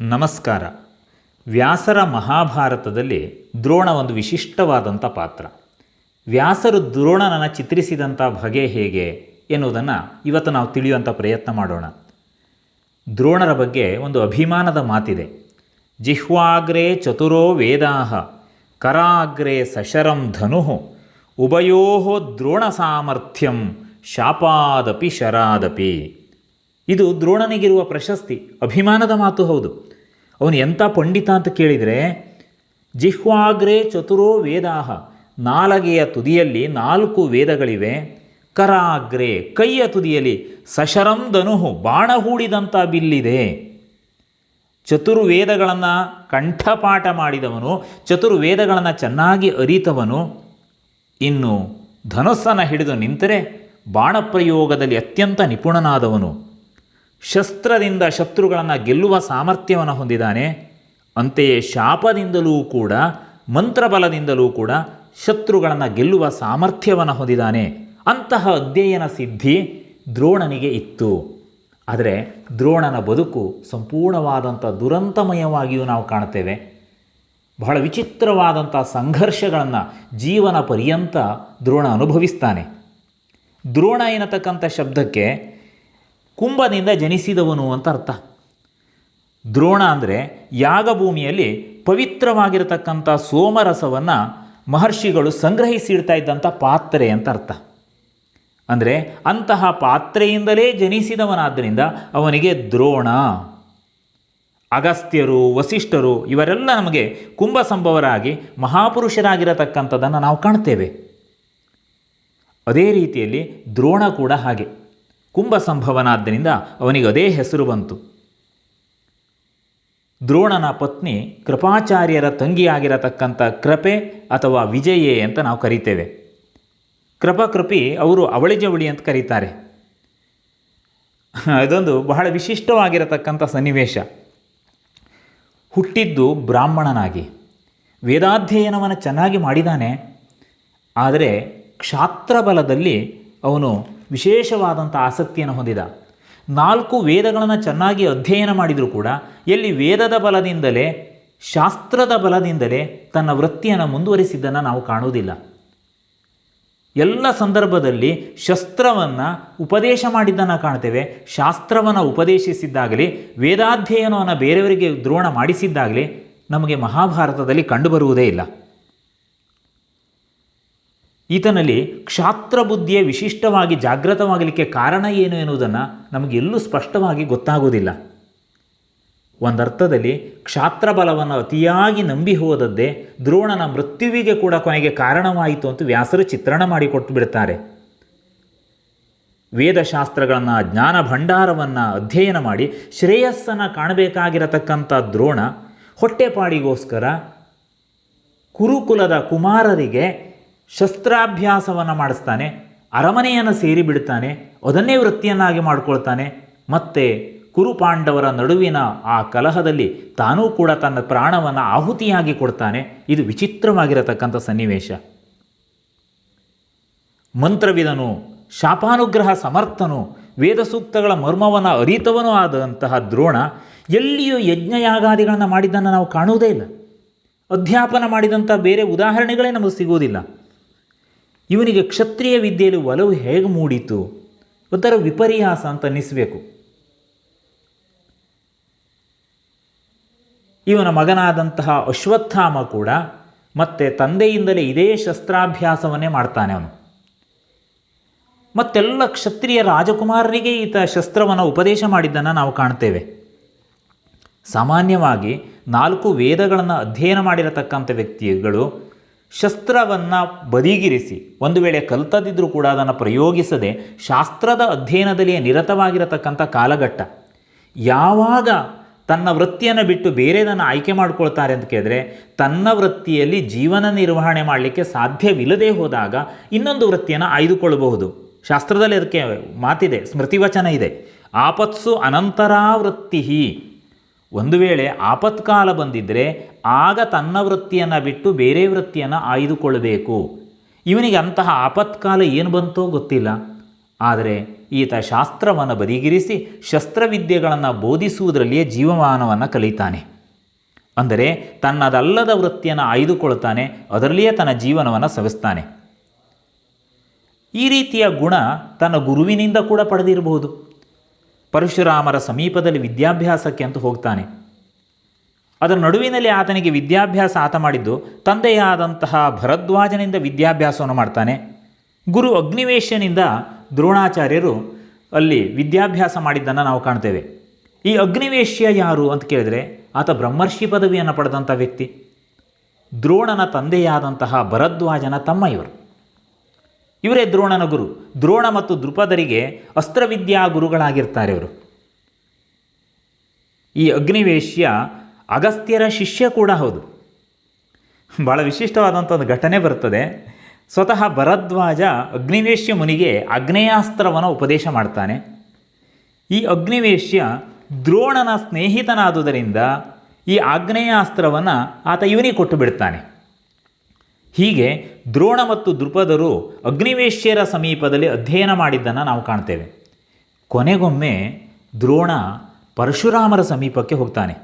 ನಮಸ್ಕಾರ. ವ್ಯಾಸರ ಮಹಾಭಾರತದಲ್ಲಿ ದ್ರೋಣ ಒಂದು ವಿಶಿಷ್ಟವಾದಂಥ ಪಾತ್ರ. ವ್ಯಾಸರು ದ್ರೋಣನನ್ನು ಚಿತ್ರಿಸಿದಂಥ ಬಗೆ ಹೇಗೆ ಎನ್ನುವುದನ್ನು ಇವತ್ತು ನಾವು ತಿಳಿಯುವಂಥ ಪ್ರಯತ್ನ ಮಾಡೋಣ. ದ್ರೋಣರ ಬಗ್ಗೆ ಒಂದು ಅಭಿಮಾನದ ಮಾತಿದೆ. ಜಿಹ್ವಾಗ್ರೆ ಚತುರೋ ವೇದಾಹ, ಕರಾಗ್ರೆ ಸಶರಂ ಧನು ಉಭಯೋ ದ್ರೋಣ ಸಾಮರ್ಥ್ಯಂ ಶಾಪಾದಪಿ ಶರಾದಪಿ. ಇದು ದ್ರೋಣನಿಗಿರುವ ಪ್ರಶಸ್ತಿ, ಅಭಿಮಾನದ ಮಾತು ಹೌದು. ಅವನು ಎಂಥ ಪಂಡಿತ ಅಂತ ಕೇಳಿದರೆ, ಜಿಹ್ವಾಗ್ರೆ ಚತುರೋ ವೇದಾಹ, ನಾಲಗೆಯ ತುದಿಯಲ್ಲಿ ನಾಲ್ಕು ವೇದಗಳಿವೆ. ಕರಾಗ್ರೆ, ಕೈಯ ತುದಿಯಲ್ಲಿ ಸಶರಂ ಧನುಹು, ಬಾಣ ಹೂಡಿದಂಥ ಬಿಲ್ಲಿದೆ. ಚತುರ್ವೇದಗಳನ್ನು ಕಂಠಪಾಠ ಮಾಡಿದವನು, ಚತುರ್ವೇದಗಳನ್ನು ಚೆನ್ನಾಗಿ ಅರಿತವನು. ಇನ್ನು ಧನುಸ್ಸನ್ನು ಹಿಡಿದು ನಿಂತರೆ, ಬಾಣಪ್ರಯೋಗದಲ್ಲಿ ಅತ್ಯಂತ ನಿಪುಣನಾದವನು. ಶಸ್ತ್ರದಿಂದ ಶತ್ರುಗಳನ್ನು ಗೆಲ್ಲುವ ಸಾಮರ್ಥ್ಯವನ್ನು ಹೊಂದಿದ್ದಾನೆ. ಅಂತೆಯೇ ಶಾಪದಿಂದಲೂ ಕೂಡ, ಮಂತ್ರಬಲದಿಂದಲೂ ಕೂಡ ಶತ್ರುಗಳನ್ನು ಗೆಲ್ಲುವ ಸಾಮರ್ಥ್ಯವನ್ನು ಹೊಂದಿದ್ದಾನೆ. ಅಂತಹ ಅಧ್ಯಯನ ಸಿದ್ಧಿ ದ್ರೋಣನಿಗೆ ಇತ್ತು. ಆದರೆ ದ್ರೋಣನ ಬದುಕು ಸಂಪೂರ್ಣವಾದಂಥ ದುರಂತಮಯವಾಗಿಯೂ ನಾವು ಕಾಣ್ತೇವೆ ಬಹಳ ವಿಚಿತ್ರವಾದಂಥ ಸಂಘರ್ಷಗಳನ್ನು ಜೀವನ ಪರ್ಯಂತ ದ್ರೋಣ ಅನುಭವಿಸ್ತಾನೆ. ದ್ರೋಣ ಎನ್ನತಕ್ಕಂಥ ಶಬ್ದಕ್ಕೆ ಕುಂಭದಿಂದ ಜನಿಸಿದವನು ಅಂತ ಅರ್ಥ. ದ್ರೋಣ ಅಂದರೆ ಯಾಗಭೂಮಿಯಲ್ಲಿ ಪವಿತ್ರವಾಗಿರತಕ್ಕಂಥ ಸೋಮರಸವನ್ನು ಮಹರ್ಷಿಗಳು ಸಂಗ್ರಹಿಸಿಡ್ತಾ ಇದ್ದಂಥ ಪಾತ್ರೆ ಅಂತ ಅರ್ಥ. ಅಂದರೆ ಅಂತಹ ಪಾತ್ರೆಯಿಂದಲೇ ಜನಿಸಿದವನಾದ್ದರಿಂದ ಅವನಿಗೆ ದ್ರೋಣ. ಅಗಸ್ತ್ಯರು, ವಸಿಷ್ಠರು ಇವರೆಲ್ಲ ನಮಗೆ ಕುಂಭ ಸಂಭವರಾಗಿ ಮಹಾಪುರುಷರಾಗಿರತಕ್ಕಂಥದ್ದನ್ನು ನಾವು ಕಾಣ್ತೇವೆ. ಅದೇ ರೀತಿಯಲ್ಲಿ ದ್ರೋಣ ಕೂಡ ಹಾಗೆ. ಕುಂಭ ಸಂಭವನಾದ್ದರಿಂದ ಅವನಿಗೆ ಅದೇ ಹೆಸರು ಬಂತು. ದ್ರೋಣನ ಪತ್ನಿ ಕೃಪಾಚಾರ್ಯರ ತಂಗಿಯಾಗಿರತಕ್ಕಂಥ ಕೃಪೆ ಅಥವಾ ವಿಜಯೇ ಅಂತ ನಾವು ಕರಿತೇವೆ. ಕೃಪಕೃಪಿ ಅವರು ಅವಳಿ ಜವಳಿ ಅಂತ ಕರೀತಾರೆ. ಅದೊಂದು ಬಹಳ ವಿಶಿಷ್ಟವಾಗಿರತಕ್ಕಂಥ ಸನ್ನಿವೇಶ. ಹುಟ್ಟಿದ್ದು ಬ್ರಾಹ್ಮಣನಾಗಿ. ವೇದಾಧ್ಯಯನವನ್ನು ಚೆನ್ನಾಗಿ ಮಾಡಿದ್ದಾನೆ ಆದರೆ ಕ್ಷಾತ್ರಬಲದಲ್ಲಿ ಅವನು ವಿಶೇಷವಾದಂಥ ಆಸಕ್ತಿಯನ್ನು ಹೊಂದಿದ. ನಾಲ್ಕು ವೇದಗಳನ್ನು ಚೆನ್ನಾಗಿ ಅಧ್ಯಯನ ಮಾಡಿದರೂ ಕೂಡ ಎಲ್ಲಿ ವೇದದ ಬಲದಿಂದಲೇ ಶಾಸ್ತ್ರದ ಬಲದಿಂದಲೇ ತನ್ನ ವೃತ್ತಿಯನ್ನು ಮುಂದುವರಿಸಿದ್ದನ್ನು ನಾವು ಕಾಣುವುದಿಲ್ಲ. ಎಲ್ಲ ಸಂದರ್ಭದಲ್ಲಿ ಶಸ್ತ್ರವನ್ನು ಉಪದೇಶ ಮಾಡಿದ್ದನ್ನು ಕಾಣ್ತೇವೆ. ಶಾಸ್ತ್ರವನ್ನು ಉಪದೇಶಿಸಿದ್ದಾಗಲಿ, ವೇದಾಧ್ಯಯನವನ್ನು ಬೇರೆಯವರಿಗೆ ದ್ರೋಣ ಮಾಡಿಸಿದ್ದಾಗಲಿ ನಮಗೆ ಮಹಾಭಾರತದಲ್ಲಿ ಕಂಡುಬರುವುದೇ ಇಲ್ಲ. ಈತನಲ್ಲಿ ಕ್ಷಾತ್ರ ಬುದ್ಧಿಯೇ ವಿಶಿಷ್ಟವಾಗಿ ಜಾಗೃತವಾಗಲಿಕ್ಕೆ ಕಾರಣ ಏನು ಎನ್ನುವುದನ್ನು ನಮಗೆಲ್ಲೂ ಸ್ಪಷ್ಟವಾಗಿ ಗೊತ್ತಾಗುವುದಿಲ್ಲ. ಒಂದರ್ಥದಲ್ಲಿ ಕ್ಷಾತ್ರ ಬಲವನ್ನು ಅತಿಯಾಗಿ ನಂಬಿ ಹೋದದ್ದೇ ದ್ರೋಣನ ಮೃತ್ಯುವಿಗೆ ಕೂಡ ಕೊನೆಗೆ ಕಾರಣವಾಯಿತು ಅಂತ ವ್ಯಾಸರು ಚಿತ್ರಣ ಮಾಡಿಕೊಟ್ಟು ಬಿಡ್ತಾರೆ. ವೇದಶಾಸ್ತ್ರಗಳನ್ನು ಜ್ಞಾನ ಭಂಡಾರವನ್ನು ಅಧ್ಯಯನ ಮಾಡಿ ಶ್ರೇಯಸ್ಸನ್ನು ಕಾಣಬೇಕಾಗಿರತಕ್ಕಂಥ ದ್ರೋಣ ಹೊಟ್ಟೆಪಾಡಿಗೋಸ್ಕರ ಕುರುಕುಲದ ಕುಮಾರರಿಗೆ ಶಸ್ತ್ರಾಭ್ಯಾಸವನ್ನು ಮಾಡಿಸ್ತಾನೆ, ಅರಮನೆಯನ್ನು ಸೇರಿಬಿಡ್ತಾನೆ ಅದನ್ನೇ ವೃತ್ತಿಯನ್ನಾಗಿ ಮಾಡಿಕೊಳ್ತಾನೆ, ಮತ್ತೆ ಕುರುಪಾಂಡವರ ನಡುವಿನ ಆ ಕಲಹದಲ್ಲಿ ತಾನೂ ಕೂಡ ತನ್ನ ಪ್ರಾಣವನ್ನು ಆಹುತಿಯಾಗಿ ಕೊಡ್ತಾನೆ. ಇದು ವಿಚಿತ್ರವಾಗಿರತಕ್ಕಂಥ ಸನ್ನಿವೇಶ. ಮಂತ್ರವಿದನು, ಶಾಪಾನುಗ್ರಹ ಸಮರ್ಥನು ವೇದ ಸೂಕ್ತಗಳ ಮರ್ಮವನ್ನು ಅರಿತವನೂ ಆದಂತಹ ದ್ರೋಣ, ಎಲ್ಲಿಯೂ ಯಜ್ಞಯಾಗಾದಿಗಳನ್ನು ಮಾಡಿದ್ದನ್ನು ನಾವು ಕಾಣುವುದೇ ಇಲ್ಲ. ಅಧ್ಯಾಪನ ಮಾಡಿದಂಥ ಬೇರೆ ಉದಾಹರಣೆಗಳೇ ನಮಗೆ ಸಿಗುವುದಿಲ್ಲ. ಇವನಿಗೆ ಕ್ಷತ್ರಿಯ ವಿದ್ಯೆಯಲ್ಲಿ ಒಲವು ಹೇಗೆ ಮೂಡಿತು? ಒಂಥರ ವಿಪರ್ಯಾಸ ಅಂತ ಅನ್ನಿಸಬೇಕು. ಇವನ ಮಗನಾದಂತಹ ಅಶ್ವತ್ಥಾಮ ಕೂಡ ಮತ್ತೆ ತಂದೆಯಿಂದಲೇ ಇದೇ ಶಸ್ತ್ರಾಭ್ಯಾಸವನ್ನೇ ಮಾಡ್ತಾನೆ ಅವನು. ಮತ್ತೆಲ್ಲ ಕ್ಷತ್ರಿಯ ರಾಜಕುಮಾರರಿಗೆ ಈತ ಶಸ್ತ್ರವನ್ನು ಉಪದೇಶ ಮಾಡಿದ್ದನ್ನು ನಾವು ಕಾಣ್ತೇವೆ. ಸಾಮಾನ್ಯವಾಗಿ ನಾಲ್ಕು ವೇದಗಳನ್ನು ಅಧ್ಯಯನ ಮಾಡಿರತಕ್ಕಂಥ ವ್ಯಕ್ತಿಗಳು ಶಸ್ತ್ರವನ್ನು ಬದಿಗಿರಿಸಿ, ಒಂದು ವೇಳೆ ಕಲ್ತದಿದ್ದರೂ ಕೂಡ ಅದನ್ನು ಪ್ರಯೋಗಿಸದೆ ಶಾಸ್ತ್ರದ ಅಧ್ಯಯನದಲ್ಲಿಯೇ ನಿರತವಾಗಿರತಕ್ಕಂಥ ಕಾಲಘಟ್ಟ. ಯಾವಾಗ ತನ್ನ ವೃತ್ತಿಯನ್ನು ಬಿಟ್ಟು ಬೇರೆದನ್ನು ಆಯ್ಕೆ ಮಾಡ್ಕೊಳ್ತಾರೆ ಅಂತ ಕೇಳಿದ್ರೆ, ತನ್ನ ವೃತ್ತಿಯಲ್ಲಿ ಜೀವನ ನಿರ್ವಹಣೆ ಮಾಡಲಿಕ್ಕೆ ಸಾಧ್ಯವಿಲ್ಲದೆ ಹೋದಾಗ ಇನ್ನೊಂದು ವೃತ್ತಿಯನ್ನು ಆಯ್ದುಕೊಳ್ಳಬಹುದು. ಶಾಸ್ತ್ರದಲ್ಲಿ ಅದಕ್ಕೆ ಮಾತಿದೆ, ಸ್ಮೃತಿವಚನ ಇದೆ. ಆಪತ್ಸು ಅನಂತರಾವೃತ್ತಿ ಒಂದು ವೇಳೆ ಆಪತ್ಕಾಲ ಬಂದಿದ್ದರೆ ಆಗ ತನ್ನ ವೃತ್ತಿಯನ್ನು ಬಿಟ್ಟು ಬೇರೆ ವೃತ್ತಿಯನ್ನು ಆಯ್ದುಕೊಳ್ಳಬೇಕು ಇವನಿಗೆ ಅಂತಹ ಆಪತ್ಕಾಲ ಏನು ಬಂತೋ ಗೊತ್ತಿಲ್ಲ. ಆದರೆ ಈತ ಶಾಸ್ತ್ರವನ್ನು ಬದಿಗಿರಿಸಿ ಶಸ್ತ್ರವಿದ್ಯೆಗಳನ್ನು ಬೋಧಿಸುವುದರಲ್ಲಿಯೇ ಜೀವಮಾನವನ್ನು ಕಲಿತಾನೆ. ಅಂದರೆ ತನ್ನದಲ್ಲದ ವೃತ್ತಿಯನ್ನು ಆಯ್ದುಕೊಳ್ತಾನೆ, ಅದರಲ್ಲಿಯೇ ತನ್ನ ಜೀವನವನ್ನು ಸವಿಸ್ತಾನೆ. ಈ ರೀತಿಯ ಗುಣ ತನ್ನ ಗುರುವಿನಿಂದ ಕೂಡ ಪಡೆದಿರಬಹುದು. ಪರಶುರಾಮರ ಸಮೀಪದಲ್ಲಿ ವಿದ್ಯಾಭ್ಯಾಸಕ್ಕೆ ಅಂತ ಹೋಗ್ತಾನೆ. ಅದರ ನಡುವಿನಲ್ಲಿ ಆತನಿಗೆ ವಿದ್ಯಾಭ್ಯಾಸ ಆತ ಮಾಡಿದ್ದು ತಂದೆಯಾದಂತಹ ಭರದ್ವಾಜನಿಂದ ವಿದ್ಯಾಭ್ಯಾಸವನ್ನು ಮಾಡ್ತಾನೆ. ಗುರು ಅಗ್ನಿವೇಶನಿಂದ ದ್ರೋಣಾಚಾರ್ಯರು ಅಲ್ಲಿ ವಿದ್ಯಾಭ್ಯಾಸ ಮಾಡಿದ್ದನ್ನು ನಾವು ಕಾಣ್ತೇವೆ. ಈ ಅಗ್ನಿವೇಶ್ಯ ಯಾರು ಅಂತ ಕೇಳಿದರೆ ಆತ ಬ್ರಹ್ಮರ್ಷಿ ಪದವಿಯನ್ನು ಪಡೆದಂಥ ವ್ಯಕ್ತಿ. ದ್ರೋಣನ ತಂದೆಯಾದಂತಹ ಭರದ್ವಾಜನ ತಮ್ಮ ಇವರು ಇವರೇ ದ್ರೋಣನ ಗುರು. ದ್ರೋಣ ಮತ್ತು ದೃಪದರಿಗೆ ಅಸ್ತ್ರವಿದ್ಯಾ ಗುರುಗಳಾಗಿರ್ತಾರೆ ಇವರು. ಈ ಅಗ್ನಿವೇಶ್ಯ ಅಗಸ್ತ್ಯರ ಶಿಷ್ಯ ಕೂಡ ಹೌದು. ಭಾಳ ವಿಶಿಷ್ಟವಾದಂಥ ಒಂದು ಘಟನೆ ಬರ್ತದೆ. ಸ್ವತಃ ಭರದ್ವಾಜ ಅಗ್ನಿವೇಶ್ಯ ಮುನಿಗೆ ಅಗ್ನೇಯಾಸ್ತ್ರವನ್ನು ಉಪದೇಶ ಮಾಡ್ತಾನೆ. ಈ ಅಗ್ನಿವೇಶ್ಯ ದ್ರೋಣನ ಸ್ನೇಹಿತನಾದುದರಿಂದ ಈ ಆಗ್ನೇಯಾಸ್ತ್ರವನ್ನು ಆತ ಇವನಿಗೆ ಕೊಟ್ಟು ಬಿಡ್ತಾನೆ. ಹೀಗೆ ದ್ರೋಣ ಮತ್ತು ದೃಪದರು ಅಗ್ನಿವೇಶ್ಯರ ಸಮೀಪದಲ್ಲಿ ಅಧ್ಯಯನ ಮಾಡಿದ್ದನ್ನು ನಾವು ಕಾಣ್ತೇವೆ. ಕೊನೆಗೊಮ್ಮೆ ದ್ರೋಣ ಪರಶುರಾಮರ ಸಮೀಪಕ್ಕೆ ಹೋಗ್ತಾನೆ.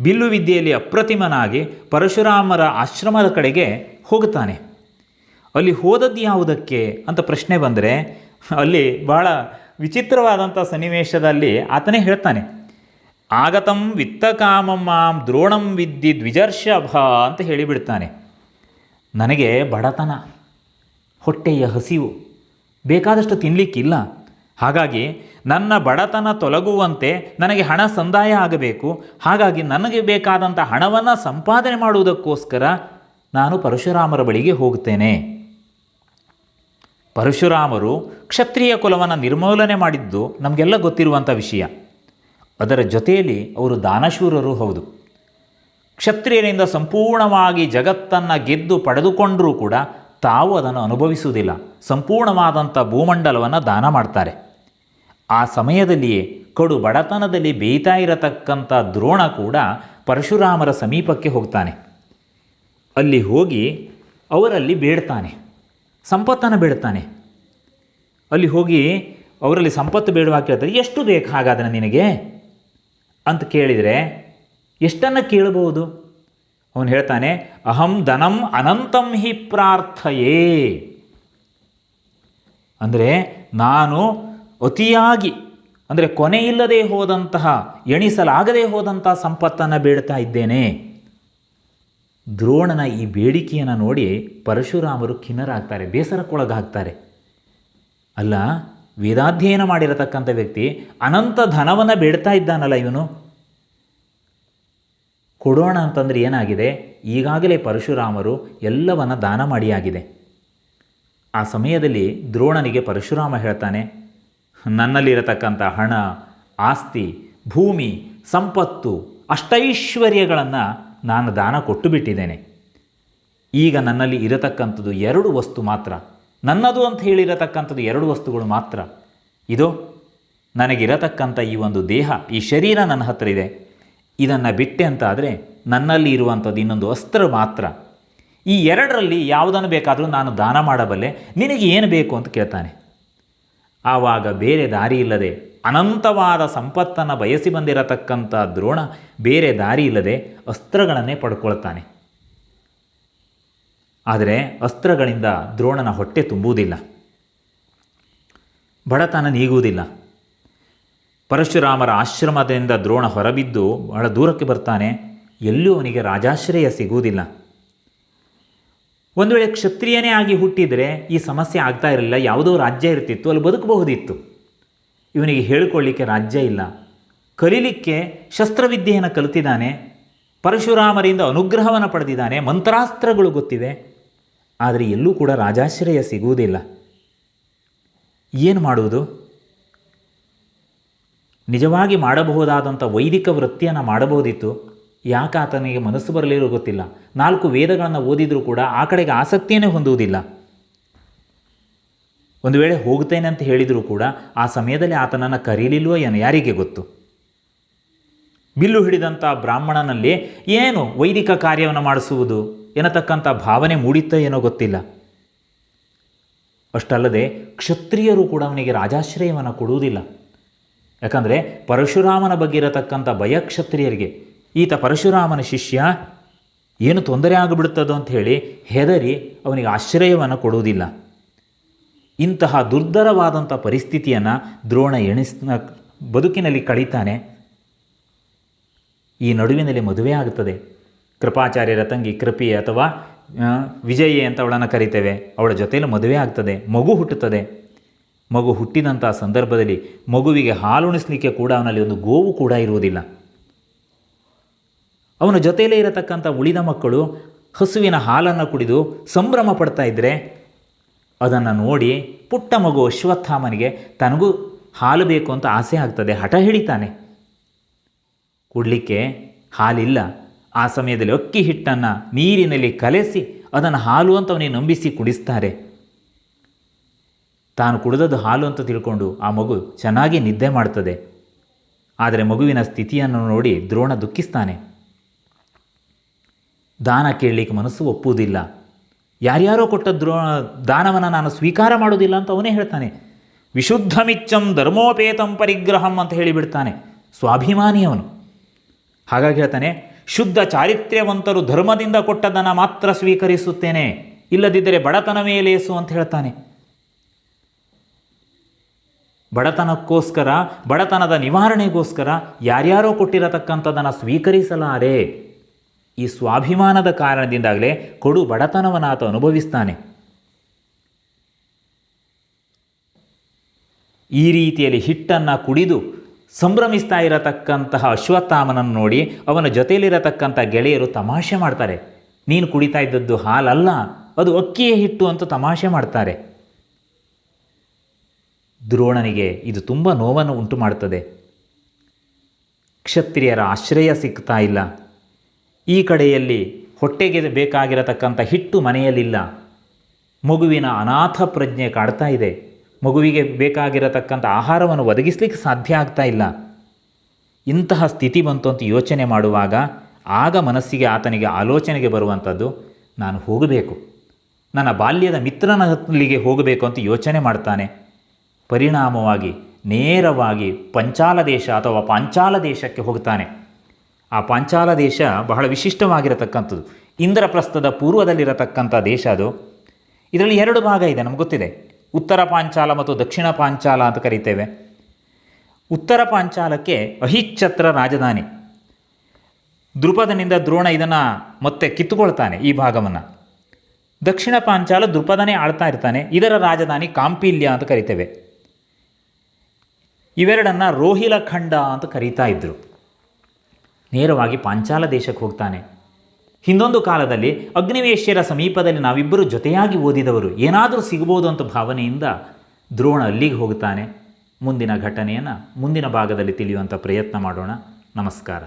ಬಿಲ್ಲು ವಿದ್ಯೆಯಲ್ಲಿ ಅಪ್ರತಿಮನಾಗಿ ಪರಶುರಾಮರ ಆಶ್ರಮದ ಕಡೆಗೆ ಹೋಗುತ್ತಾನೆ. ಅಲ್ಲಿ ಹೋದದ್ದು ಯಾವುದಕ್ಕೆ ಅಂತ ಪ್ರಶ್ನೆ ಬಂದರೆ, ಅಲ್ಲಿ ಬಹಳ ವಿಚಿತ್ರವಾದಂಥ ಸನ್ನಿವೇಶದಲ್ಲಿ ಆತನೇ ಹೇಳ್ತಾನೆ. ಆಗತಂ ವಿತ್ತಕಾಮಂ ಮಾಂ ದ್ರೋಣಂ ವಿದ್ಯಿ ದ್ವಿಜರ್ಷಭ ಅಂತ ಹೇಳಿಬಿಡ್ತಾನೆ. ನನಗೆ ಬಡತನ, ಹೊಟ್ಟೆಯ ಹಸಿವು ಬೇಕಾದಷ್ಟು ತಿನ್ನಲಿಕ್ಕಿಲ್ಲ ಹಾಗಾಗಿ ನನ್ನ ಬಡತನ ತೊಲಗುವಂತೆ ನನಗೆ ಹಣ ಸಂದಾಯ ಆಗಬೇಕು. ಹಾಗಾಗಿ ನನಗೆ ಬೇಕಾದಂಥ ಹಣವನ್ನು ಸಂಪಾದನೆ ಮಾಡುವುದಕ್ಕೋಸ್ಕರ ನಾನು ಪರಶುರಾಮರ ಬಳಿಗೆ ಹೋಗುತ್ತೇನೆ. ಪರಶುರಾಮರು ಕ್ಷತ್ರಿಯ ಕುಲವನ್ನು ನಿರ್ಮೂಲನೆ ಮಾಡಿದ್ದು ನಮಗೆಲ್ಲ ಗೊತ್ತಿರುವಂಥ ವಿಷಯ. ಅದರ ಜೊತೆಯಲ್ಲಿ ಅವರು ದಾನಶೂರರು ಹೌದು. ಕ್ಷತ್ರಿಯರಿಂದ ಸಂಪೂರ್ಣವಾಗಿ ಜಗತ್ತನ್ನು ಗೆದ್ದು ಪಡೆದುಕೊಂಡರೂ ಕೂಡ ತಾವು ಅದನ್ನು ಅನುಭವಿಸುವುದಿಲ್ಲ. ಸಂಪೂರ್ಣವಾದಂಥ ಭೂಮಂಡಲವನ್ನು ದಾನ ಮಾಡ್ತಾರೆ. ಆ ಸಮಯದಲ್ಲಿಯೇ ಕಡು ಬಡತನದಲ್ಲಿ ಬೇಯ್ತಾ ಇರತಕ್ಕಂಥ ದ್ರೋಣ ಕೂಡ ಪರಶುರಾಮರ ಸಮೀಪಕ್ಕೆ ಹೋಗ್ತಾನೆ. ಅಲ್ಲಿ ಹೋಗಿ ಅವರಲ್ಲಿ ಬೇಡ್ತಾನೆ. ಸಂಪತ್ತನ್ನು ಬೇಡ್ತಾನೆ. ಅಲ್ಲಿ ಹೋಗಿ ಅವರಲ್ಲಿ ಸಂಪತ್ತು ಬೇಡುವಾಗ ಕೇಳ್ತಾರೆ ಎಷ್ಟು ಬೇಕು ಹಾಗಾದರೆ ನಿನಗೆ? ಅಂತ ಕೇಳಿದರೆ ಎಷ್ಟನ್ನು ಕೇಳಬಹುದು ಅವನು ಹೇಳ್ತಾನೆ, ಅಹಂ ಧನಂ ಅನಂತಂ ಹಿ ಪ್ರಾರ್ಥಯೇ. ಅಂದರೆ ನಾನು ಅತಿಯಾಗಿ, ಅಂದರೆ ಕೊನೆಯಿಲ್ಲದೆ ಹೋದಂತಹ, ಎಣಿಸಲಾಗದೆ ಹೋದಂತಹ ಸಂಪತ್ತನ್ನು ಬೇಡ್ತಾ ಇದ್ದೇನೆ. ದ್ರೋಣನ ಈ ಬೇಡಿಕೆಯನ್ನು ನೋಡಿ ಪರಶುರಾಮರು ಖಿನ್ನರಾಗ್ತಾರೆ, ಬೇಸರಕ್ಕೊಳಗಾಗ್ತಾರೆ. ಅಲ್ಲ, ವೇದಾಧ್ಯಯನ ಮಾಡಿರತಕ್ಕಂಥ ವ್ಯಕ್ತಿ ಅನಂತ ಧನವನ್ನು ಬೇಡ್ತಾ ಇದ್ದಾನಲ್ಲ ಇವನು? ಕೊಡೋಣ ಅಂತಂದರೆ ಏನಾಗಿದೆ? ಈಗಾಗಲೇ ಪರಶುರಾಮರು ಎಲ್ಲವನ್ನ ದಾನ ಮಾಡಿಯಾಗಿದೆ. ಆ ಸಮಯದಲ್ಲಿ ದ್ರೋಣನಿಗೆ ಪರಶುರಾಮ ಹೇಳ್ತಾನೆ, ನನ್ನಲ್ಲಿರತಕ್ಕಂಥ ಹಣ, ಆಸ್ತಿ, ಭೂಮಿ, ಸಂಪತ್ತು, ಅಷ್ಟೈಶ್ವರ್ಯಗಳನ್ನು ನಾನು ದಾನ ಕೊಟ್ಟು ಬಿಟ್ಟಿದ್ದೇನೆ ಈಗ ನನ್ನಲ್ಲಿ ಇರತಕ್ಕಂಥದ್ದು ಎರಡು ವಸ್ತು ಮಾತ್ರ. ನನ್ನದು ಅಂತ ಹೇಳಿರತಕ್ಕಂಥದ್ದು ಎರಡು ವಸ್ತುಗಳು ಮಾತ್ರ. ಇದು ನನಗಿರತಕ್ಕಂಥ ಈ ಒಂದು ದೇಹ, ಈ ಶರೀರ ನನ್ನ ಹತ್ರ ಇದೆ. ಇದನ್ನು ಬಿಟ್ಟೆ ಅಂತ ಆದರೆ ನನ್ನಲ್ಲಿ ಇರುವಂಥದ್ದು ಇನ್ನೊಂದು ಅಸ್ತ್ರ ಮಾತ್ರ. ಈ ಎರಡರಲ್ಲಿ ಯಾವುದನ್ನು ಬೇಕಾದರೂ ನಾನು ದಾನ ಮಾಡಬಲ್ಲೆ, ನಿನಗೆ ಏನು ಬೇಕು ಅಂತ ಕೇಳ್ತಾನೆ. ಆವಾಗ ಬೇರೆ ದಾರಿ ಇಲ್ಲದೆ, ಅನಂತವಾದ ಸಂಪತ್ತನ್ನು ಬಯಸಿ ಬಂದಿರತಕ್ಕಂಥ ದ್ರೋಣ ಬೇರೆ ದಾರಿ ಇಲ್ಲದೆ ಅಸ್ತ್ರಗಳನ್ನೇ ಪಡ್ಕೊಳ್ತಾನೆ. ಆದರೆ ಅಸ್ತ್ರಗಳಿಂದ ದ್ರೋಣನ ಹೊಟ್ಟೆ ತುಂಬುವುದಿಲ್ಲ. ಬಡತನ ನೀಗುವುದಿಲ್ಲ. ಪರಶುರಾಮರ ಆಶ್ರಮದಿಂದ ದ್ರೋಣ ಹೊರಬಿದ್ದು ಬಹಳ ದೂರಕ್ಕೆ ಬರ್ತಾನೆ. ಎಲ್ಲೂ ಅವನಿಗೆ ರಾಜಾಶ್ರಯ ಸಿಗುವುದಿಲ್ಲ. ಒಂದು ವೇಳೆ ಕ್ಷತ್ರಿಯನೇ ಆಗಿ ಹುಟ್ಟಿದರೆ ಈ ಸಮಸ್ಯೆ ಆಗ್ತಾ ಇರಲಿಲ್ಲ. ಯಾವುದೋ ರಾಜ್ಯ ಇರ್ತಿತ್ತು, ಅಲ್ಲಿ ಬದುಕಬಹುದಿತ್ತು. ಇವನಿಗೆ ಹೇಳಿಕೊಳ್ಳಿಕ್ಕೆ ರಾಜ್ಯ ಇಲ್ಲ. ಕಲೀಲಿಕ್ಕೆ ಶಸ್ತ್ರವಿದ್ಯೆಯನ್ನು ಕಲಿತಿದ್ದಾನೆ. ಪರಶುರಾಮರಿಂದ ಅನುಗ್ರಹವನ್ನು ಪಡೆದಿದ್ದಾನೆ. ಮಂತ್ರಾಸ್ತ್ರಗಳು ಗೊತ್ತಿವೆ. ಆದರೆ ಎಲ್ಲೂ ಕೂಡ ರಾಜಾಶ್ರಯ ಸಿಗುವುದಿಲ್ಲ. ಏನು ಮಾಡುವುದು? ನಿಜವಾಗಿ ಮಾಡಬಹುದಾದಂಥ ವೈದಿಕ ವೃತ್ತಿಯನ್ನು ಮಾಡಬಹುದಿತ್ತು? ಯಾಕೆ ಆತನಿಗೆ ಮನಸ್ಸು ಬರಲಿರೋ ಗೊತ್ತಿಲ್ಲ. ನಾಲ್ಕು ವೇದಗಳನ್ನು ಓದಿದರೂ ಕೂಡ ಆ ಕಡೆಗೆ ಆಸಕ್ತಿಯನ್ನೇ ಹೊಂದುವುದಿಲ್ಲ. ಒಂದು ವೇಳೆ ಹೋಗ್ತೇನೆ ಅಂತ ಹೇಳಿದರೂ ಕೂಡ ಆ ಸಮಯದಲ್ಲಿ ಆತನನ್ನು ಕರೀಲಿಲ್ವೋ ಏನು ಯಾರಿಗೆ ಗೊತ್ತು? ಬಿಲ್ಲು ಹಿಡಿದಂಥ ಬ್ರಾಹ್ಮಣನಲ್ಲಿ ಏನು ವೈದಿಕ ಕಾರ್ಯವನ್ನು ಮಾಡಿಸುವುದು ಎನ್ನತಕ್ಕಂಥ ಭಾವನೆ ಮೂಡಿತ್ತೋ ಏನೋ ಗೊತ್ತಿಲ್ಲ. ಅಷ್ಟಲ್ಲದೆ ಕ್ಷತ್ರಿಯರು ಕೂಡ ಅವನಿಗೆ ರಾಜಾಶ್ರಯವನ್ನು ಕೊಡುವುದಿಲ್ಲ. ಯಾಕಂದರೆ ಪರಶುರಾಮನ ಬಗ್ಗೆ ಇರತಕ್ಕಂಥ ಭಯ ಕ್ಷತ್ರಿಯರಿಗೆ ಈತ ಪರಶುರಾಮನ ಶಿಷ್ಯ ಏನು ತೊಂದರೆ ಆಗಿಬಿಡುತ್ತದೋ ಅಂತ ಹೇಳಿ ಹೆದರಿ ಅವನಿಗೆ ಆಶ್ರಯವನ್ನು ಕೊಡುವುದಿಲ್ಲ. ಇಂತಹ ದುರ್ಧರವಾದಂಥ ಪರಿಸ್ಥಿತಿಯನ್ನು ದ್ರೋಣ ಎಣಿಸ್ ಬದುಕಿನಲ್ಲಿ ಕಳೀತಾನೆ. ಈ ನಡುವಿನಲ್ಲಿ ಮದುವೆ ಆಗುತ್ತದೆ ಕೃಪಾಚಾರ್ಯರ ತಂಗಿ ಕೃಪಿ ಅಥವಾ ವಿಜಯಿ ಅಂತ ಅವಳನ್ನು ಕರಿತೇವೆ. ಅವಳ ಜೊತೆಯಲ್ಲಿ ಮದುವೆ ಆಗ್ತದೆ. ಮಗು ಹುಟ್ಟುತ್ತದೆ. ಮಗು ಹುಟ್ಟಿದಂಥ ಸಂದರ್ಭದಲ್ಲಿ ಮಗುವಿಗೆ ಹಾಲುಣಿಸಲಿಕ್ಕೆ ಕೂಡ ಅವನಲ್ಲಿ ಒಂದು ಗೋವು ಕೂಡ ಇರುವುದಿಲ್ಲ. ಅವನ ಜೊತೆಯಲ್ಲೇ ಇರತಕ್ಕಂಥ ಉಳಿದ ಮಕ್ಕಳು ಹಸುವಿನ ಹಾಲನ್ನು ಕುಡಿದು ಸಂಭ್ರಮ ಪಡ್ತಾ ಇದ್ದರೆ ಅದನ್ನು ನೋಡಿ ಪುಟ್ಟ ಮಗು ಅಶ್ವತ್ಥಾಮನಿಗೆ ತನಗೂ ಹಾಲು ಬೇಕು ಅಂತ ಆಸೆ ಆಗ್ತದೆ. ಹಠ ಹಿಡಿತಾನೆ. ಕುಡಲಿಕ್ಕೆ ಹಾಲಿಲ್ಲ. ಆ ಸಮಯದಲ್ಲಿ ಅಕ್ಕಿ ಹಿಟ್ಟನ್ನು ನೀರಿನಲ್ಲಿ ಕಲೆಸಿ ಅದನ್ನು ಹಾಲು ಅಂತ ಅವನಿಗೆ ನಂಬಿಸಿ ಕುಡಿಸ್ತಾರೆ. ತಾನು ಕುಡಿದದ್ದು ಹಾಲು ಅಂತ ತಿಳ್ಕೊಂಡು ಆ ಮಗು ಚೆನ್ನಾಗಿ ನಿದ್ದೆ ಮಾಡ್ತದೆ. ಆದರೆ ಮಗುವಿನ ಸ್ಥಿತಿಯನ್ನು ನೋಡಿ ದ್ರೋಣ ದುಃಖಿಸ್ತಾನೆ. ದಾನ ಕೇಳಲಿಕ್ಕೆ ಮನಸ್ಸು ಒಪ್ಪುವುದಿಲ್ಲ. ಯಾರ್ಯಾರೋ ಕೊಟ್ಟ ದ್ರೋ, ದಾನವನ್ನು ನಾನು ಸ್ವೀಕಾರ ಮಾಡೋದಿಲ್ಲ ಅಂತ ಅವನೇ ಹೇಳ್ತಾನೆ. ವಿಶುದ್ಧಮಿಚ್ಚಂ ಧರ್ಮೋಪೇತಂ ಪರಿಗ್ರಹಂ ಅಂತ ಹೇಳಿಬಿಡ್ತಾನೆ. ಸ್ವಾಭಿಮಾನಿ ಅವನು. ಹಾಗಾಗಿ ಹೇಳ್ತಾನೆ, ಶುದ್ಧ ಚಾರಿತ್ರ್ಯವಂತರು ಧರ್ಮದಿಂದ ಕೊಟ್ಟದ್ದನ್ನು ಮಾತ್ರ ಸ್ವೀಕರಿಸುತ್ತೇನೆ. ಇಲ್ಲದಿದ್ದರೆ ಬಡತನವೇ ಲೇಸು ಅಂತ ಹೇಳ್ತಾನೆ. ಬಡತನಕ್ಕೋಸ್ಕರ, ಬಡತನದ ನಿವಾರಣೆಗೋಸ್ಕರ ಯಾರ್ಯಾರೋ ಕೊಟ್ಟಿರತಕ್ಕಂಥದ್ದನ್ನು ಸ್ವೀಕರಿಸಲಾರೆ. ಈ ಸ್ವಾಭಿಮಾನದ ಕಾರಣದಿಂದಾಗಲೇ ಕೊಡು ಬಡತನವನ್ನು ಆತ ಅನುಭವಿಸ್ತಾನೆ. ಈ ರೀತಿಯಲ್ಲಿ ಹಿಟ್ಟನ್ನು ಕುಡಿದು ಸಂಭ್ರಮಿಸ್ತಾ ಇರತಕ್ಕಂತಹ ಅಶ್ವತ್ಥಾಮನನ್ನು ನೋಡಿ ಅವನ ಜೊತೆಯಲ್ಲಿರತಕ್ಕಂಥ ಗೆಳೆಯರು ತಮಾಷೆ ಮಾಡ್ತಾರೆ. ನೀನು ಕುಡಿತಾ ಇದ್ದದ್ದು ಹಾಲಲ್ಲ, ಅದು ಅಕ್ಕಿಯೇ ಹಿಟ್ಟು ಅಂತ ತಮಾಷೆ ಮಾಡ್ತಾರೆ. ದ್ರೋಣನಿಗೆ ಇದು ತುಂಬ ನೋವನ್ನು ಉಂಟು ಮಾಡುತ್ತದೆ ಕ್ಷತ್ರಿಯರ ಆಶ್ರಯ ಸಿಗ್ತಾ ಇಲ್ಲ. ಈ ಕಡೆಯಲ್ಲಿ ಹೊಟ್ಟೆಗೆ ಬೇಕಾಗಿರತಕ್ಕಂಥ ಹಿಟ್ಟು ಮನೆಯಲ್ಲಿಲ್ಲ. ಮಗುವಿನ ಅನಾಥ ಪ್ರಜ್ಞೆ ಕಾಡ್ತಾ ಇದೆ. ಮಗುವಿಗೆ ಬೇಕಾಗಿರತಕ್ಕಂಥ ಆಹಾರವನ್ನು ಒದಗಿಸ್ಲಿಕ್ಕೆ ಸಾಧ್ಯ ಆಗ್ತಾ ಇಲ್ಲ. ಇಂತಹ ಸ್ಥಿತಿ ಬಂತು ಅಂತ ಯೋಚನೆ ಮಾಡುವಾಗ ಆಗ ಮನಸ್ಸಿಗೆ ಆತನಿಗೆ ಆಲೋಚನೆಗೆ ಬರುವಂಥದ್ದು, ನಾನು ಹೋಗಬೇಕು. ನನ್ನ ಬಾಲ್ಯದ ಮಿತ್ರನ ಹೋಗಬೇಕು ಅಂತ ಯೋಚನೆ ಮಾಡ್ತಾನೆ. ಪರಿಣಾಮವಾಗಿ, ನೇರವಾಗಿ ಪಂಚಾಲ ದೇಶ ಅಥವಾ ಪಾಂಚಾಲ ದೇಶಕ್ಕೆ ಹೋಗ್ತಾನೆ. ಆ ಪಾಂಚಾಲ ದೇಶ ಬಹಳ ವಿಶಿಷ್ಟವಾಗಿರತಕ್ಕಂಥದ್ದು. ಇಂದ್ರಪ್ರಸ್ಥದ ಪೂರ್ವದಲ್ಲಿರತಕ್ಕಂಥ ದೇಶ ಅದು. ಇದರಲ್ಲಿ ಎರಡು ಭಾಗ ಇದೆ, ನಮ್ಗೆ ಗೊತ್ತಿದೆ. ಉತ್ತರ ಪಾಂಚಾಲ ಮತ್ತು ದಕ್ಷಿಣ ಪಾಂಚಾಲ ಅಂತ ಕರಿತೇವೆ. ಉತ್ತರ ಪಾಂಚಾಲಕ್ಕೆ ಅಹಿಚ್ಛತ್ರ ರಾಜಧಾನಿ. ದೃಪದನಿಂದ ದ್ರೋಣ ಇದನ್ನು ಮತ್ತೆ ಕಿತ್ತುಕೊಳ್ತಾನೆ ಈ ಭಾಗವನ್ನು. ದಕ್ಷಿಣ ಪಾಂಚಾಲ ದೃಪದನೇ ಆಳ್ತಾ ಇರ್ತಾನೆ. ಇದರ ರಾಜಧಾನಿ ಕಾಂಪಿಲ್ಯ ಅಂತ ಕರಿತೇವೆ. ಇವೆರಡನ್ನು ರೋಹಿಲಖಂಡ ಅಂತ ಕರೀತಾ ಇದ್ದರು ನೇರವಾಗಿ ಪಾಂಚಾಲ ದೇಶಕ್ಕೆ ಹೋಗ್ತಾನೆ. ಹಿಂದೊಂದು ಕಾಲದಲ್ಲಿ ಅಗ್ನಿವೇಶ್ಯರ ಸಮೀಪದಲ್ಲಿ ನಾವಿಬ್ಬರು ಜೊತೆಯಾಗಿ ಓದಿದವರು. ಏನಾದರೂ ಸಿಗ್ಬೋದು ಅಂತ ಭಾವನೆಯಿಂದ ದ್ರೋಣ ಅಲ್ಲಿಗೆ ಹೋಗ್ತಾನೆ. ಮುಂದಿನ ಘಟನೆಯನ್ನು ಮುಂದಿನ ಭಾಗದಲ್ಲಿ ತಿಳಿಯುವಂಥ ಪ್ರಯತ್ನ ಮಾಡೋಣ. ನಮಸ್ಕಾರ.